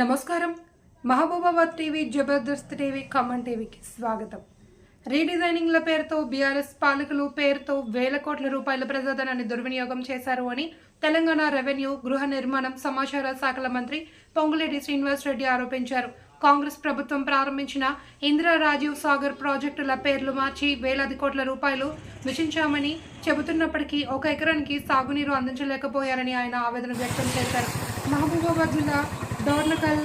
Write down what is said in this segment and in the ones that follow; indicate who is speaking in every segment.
Speaker 1: నమస్కారం. Mahabubabad TV Jabardasth TV Khammam టీవీకి స్వాగతం. రీడిజైనింగ్ల పేరుతో బీఆర్ఎస్ పాలకులు పేరుతో వేల కోట్ల రూపాయల ప్రజాధనాన్ని దుర్వినియోగం చేశారు అని తెలంగాణ రెవెన్యూ గృహ నిర్మాణం సమాచార శాఖల మంత్రి పొంగులేటి శ్రీనివాస్ రెడ్డి ఆరోపించారు. కాంగ్రెస్ ప్రభుత్వం ప్రారంభించిన ఇందిరా రాజీవ్ సాగర్ ప్రాజెక్టుల పేర్లు మార్చి వేలాది కోట్ల రూపాయలు వెచ్చించామని చెబుతున్నప్పటికీ ఒక ఎకరానికి సాగునీరు అందించలేకపోయారని ఆయన ఆవేదన వ్యక్తం చేశారు. మహబూబాబాద్ జిల్లా డోర్నకల్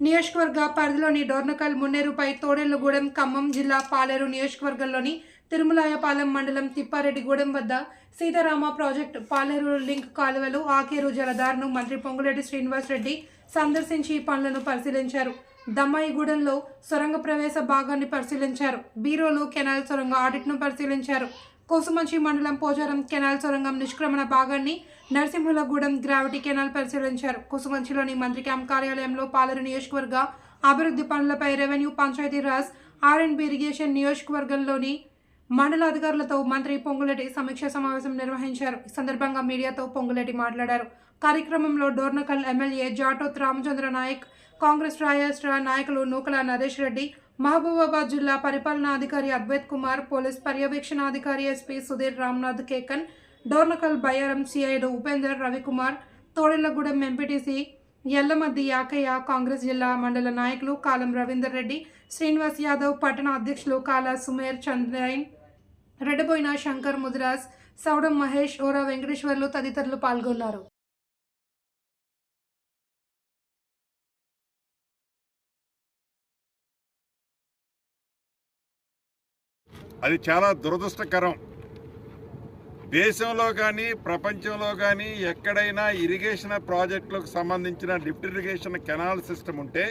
Speaker 1: నియోజకవర్గ పరిధిలోని డోర్నకల్ మున్నేరుపై తోడేళ్ళగూడెం ఖమ్మం జిల్లా పాలేరు నియోజకవర్గంలోని తిరుమలాయపాలెం మండలం తిప్పారెడ్డిగూడెం వద్ద సీతారామ ప్రాజెక్ట్ పాలేరు లింక్ కాలువలు ఆకేరు జలధారను మంత్రి పొంగులేటి శ్రీనివాస్ రెడ్డి సందర్శించి పనులను పరిశీలించారు. దమ్మాయిగూడెంలో సొరంగ ప్రవేశ భాగాన్ని పరిశీలించారు. బీరోలు కెనాల్ సొరంగ ఆడిట్ను పరిశీలించారు. కోసుమంచి మండలం పోచారం కెనాల్ సొరంగం నిష్క్రమణ భాగాన్ని నరసింహులగూడెం గ్రావిటీ కెనాల్ పరిశీలించారు. కుసుమంచిలోని మంత్రి క్యాంప్ కార్యాలయంలో పాలరు నియోజకవర్గ అభివృద్ధి పనులపై revenue Panchayati Raj R and irrigation నియోజకవర్గంలోని మండల అధికారులతో మంత్రి పొంగులేటి సమీక్ష సమావేశం నిర్వహించారు. ఈ సందర్భంగా మీడియాతో పొంగులేటి మాట్లాడారు. కార్యక్రమంలో డోర్నకల్ ఎమ్మెల్యే జాటోత్ రామచంద్ర నాయక్ కాంగ్రెస్ రాష్ట్ర నాయకులు నూకల నరేష్ రెడ్డి మహబూబాబాద్ జిల్లా పరిపాలనాధికారి అద్వైత్ కుమార్ పోలీస్ పర్యవేక్షణాధికారి ఎస్పీ సుధీర్ రామ్నాథ్ కేకన్ డోర్నకల్ బయ్యారం సిఐడు ఉపేందర్ రవికుమార్ తోడెళ్ళగూడెం ఎంపీటీసీ ఎల్లమద్ది యాకయ్య కాంగ్రెస్ జిల్లా మండల నాయకులు కాలం రవీందర్ రెడ్డి శ్రీనివాస్ యాదవ్ పట్టణ అధ్యక్షులు కాలా సుమేర్ చంద్రయన్ రెడ్డబోయిన శంకర్ ముదిరాజ్ సౌడం మహేష్ ఓరా వెంకటేశ్వర్లు తదితరులు పాల్గొన్నారు.
Speaker 2: అది చాలా దురదృష్టకరం. దేశంలో కానీ ప్రపంచంలో కానీ ఎక్కడైనా ఇరిగేషన్ ప్రాజెక్టులకు సంబంధించిన లిఫ్ట్ ఇరిగేషన్ కెనాల్ సిస్టమ్ ఉంటే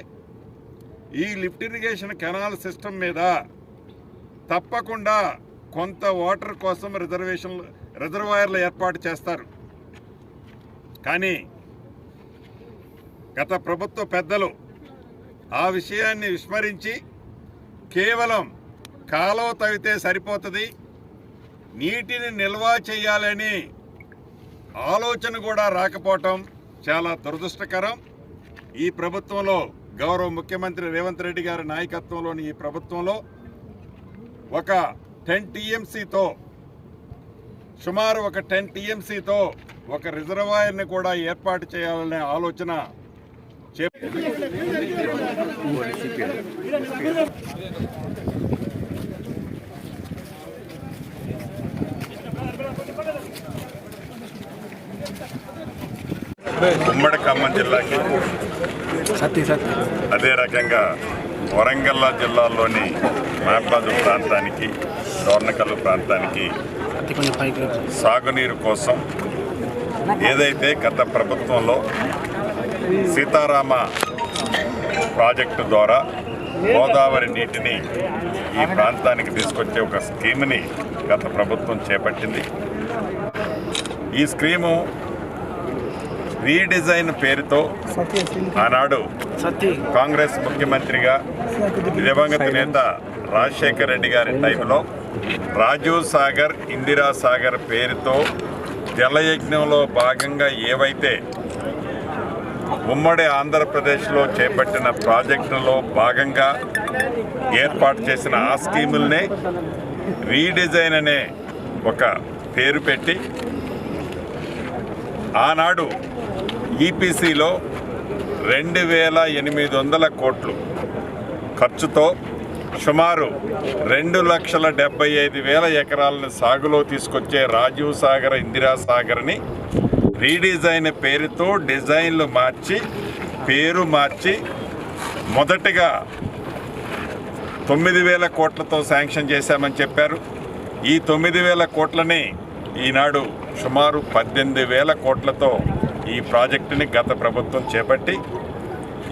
Speaker 2: ఈ లిఫ్ట్ ఇరిగేషన్ కెనాల్ సిస్టమ్ మీద తప్పకుండా కొంత వాటర్ కోసం రిజర్వేషన్ రిజర్వాయర్లు ఏర్పాటు చేస్తారు. కానీ గత ప్రభుత్వ పెద్దలు ఆ విషయాన్ని విస్మరించి కేవలం కాలువ తవ్వితే సరిపోతుంది. నీటిని నిల్వ చేయాలని ఆలోచన కూడా రాకపోవటం చాలా దురదృష్టకరం. ఈ ప్రభుత్వంలో గౌరవ ముఖ్యమంత్రి రేవంత్ రెడ్డి గారి నాయకత్వంలోని ఈ ప్రభుత్వంలో ఒక టెన్ టీఎంసీతో సుమారు ఒక టెన్ టీఎంసీతో ఒక రిజర్వాయర్ని కూడా ఏర్పాటు చేయాలనే ఆలోచన చే ఉమ్మడి ఖమ్మం జిల్లాకి అదే రకంగా వరంగల్ జిల్లాలోని మాట్లాదు ప్రాంతానికి దోర్నకల్లు ప్రాంతానికి. సాగునీరు కోసం ఏదైతే గత ప్రభుత్వంలో సీతారామ ప్రాజెక్టు ద్వారా గోదావరి నీటిని ఈ ప్రాంతానికి తీసుకొచ్చే ఒక స్కీమ్ని గత ప్రభుత్వం చేపట్టింది ఈ స్కీము రీడిజైన్ పేరుతో ఆనాడు
Speaker 3: సత్తి
Speaker 2: కాంగ్రెస్ ముఖ్యమంత్రిగా దివంగత నేత రాజశేఖర రెడ్డి గారి టైంలో రాజీవ్ సాగర్ ఇందిరా సాగర్ పేరుతో జలయజ్ఞంలో భాగంగా ఏవైతే ఉమ్మడి ఆంధ్రప్రదేశ్లో చేపట్టిన ప్రాజెక్టులో భాగంగా ఏర్పాటు చేసిన ఆ స్కీముల్నే రీడిజైన్ అనే ఒక పేరు పెట్టి ఆనాడు ఈపీసీలో రెండు వేల ఎనిమిది వందల కోట్లు ఖర్చుతో సుమారు రెండు లక్షల డెబ్బై ఐదు వేల ఎకరాలను సాగులో తీసుకొచ్చే రాజీవ్ సాగర్ ఇందిరా సాగర్ని రీడిజైన్ పేరుతో డిజైన్లు మార్చి పేరు మార్చి మొదటగా తొమ్మిది వేల కోట్లతో శాంక్షన్ చేశామని చెప్పారు. ఈ తొమ్మిది వేల కోట్లని ఈనాడు సుమారు పద్దెనిమిది వేల కోట్లతో ఈ ప్రాజెక్టుని గత ప్రభుత్వం చేపట్టి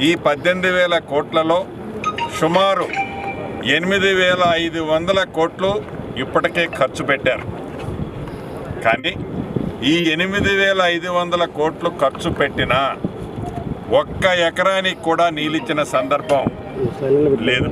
Speaker 2: ఈ పద్దెనిమిది వేల కోట్లలో సుమారు ఎనిమిది వేల ఐదు వందల కోట్లు ఇప్పటికే ఖర్చు పెట్టారు. కానీ ఈ ఎనిమిది వేల ఐదు వందల కోట్లు ఖర్చు పెట్టిన ఒక్క ఎకరానికి కూడా నీళ్ళిచ్చిన సందర్భం లేదు.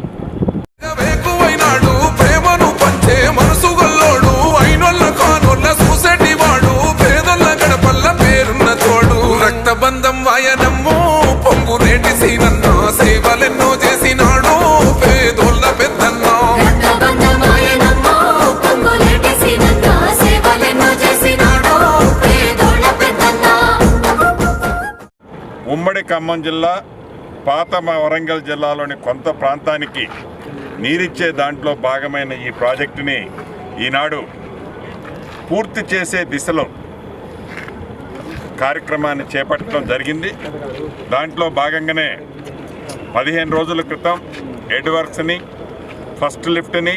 Speaker 2: ఖమ్మం జిల్లా పాత మా వరంగల్ జిల్లాలోని కొంత ప్రాంతానికి నీరిచ్చే దాంట్లో భాగమైన ఈ ప్రాజెక్టుని ఈనాడు పూర్తి చేసే దిశలో కార్యక్రమాన్ని చేపట్టడం జరిగింది. దాంట్లో భాగంగానే పదిహేను రోజుల క్రితం ఎడ్వర్క్స్ని ఫస్ట్ లిఫ్ట్ని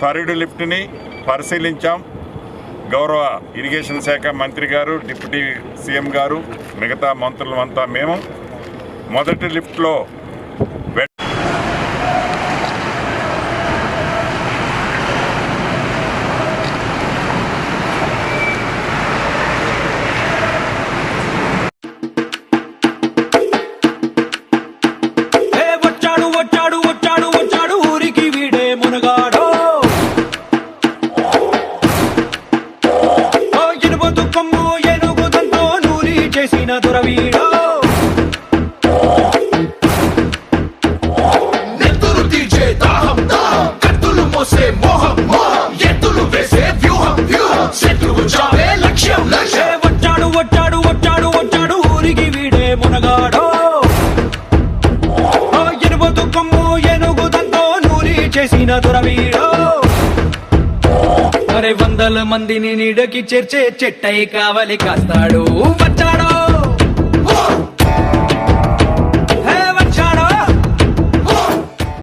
Speaker 2: థర్డ్ లిఫ్ట్ని పరిశీలించాం. గౌరవ ఇరిగేషన్ శాఖ మంత్రి గారు డిప్యూటీ సీఎం గారు మిగతా మంత్రులమంతా మేము మొదటి లిఫ్ట్లో
Speaker 4: చావే లక్ష్యం
Speaker 5: వచ్చాడు వచ్చాడు వచ్చాడు వచ్చాడు ఊరికి వీడే మునగాడు. కొమ్ము నూరి చేసిన దురవీడు. అరే వందల మందిని నీడకి చేర్చే చెట్టై కావలి కాస్తాడు. వచ్చాడు?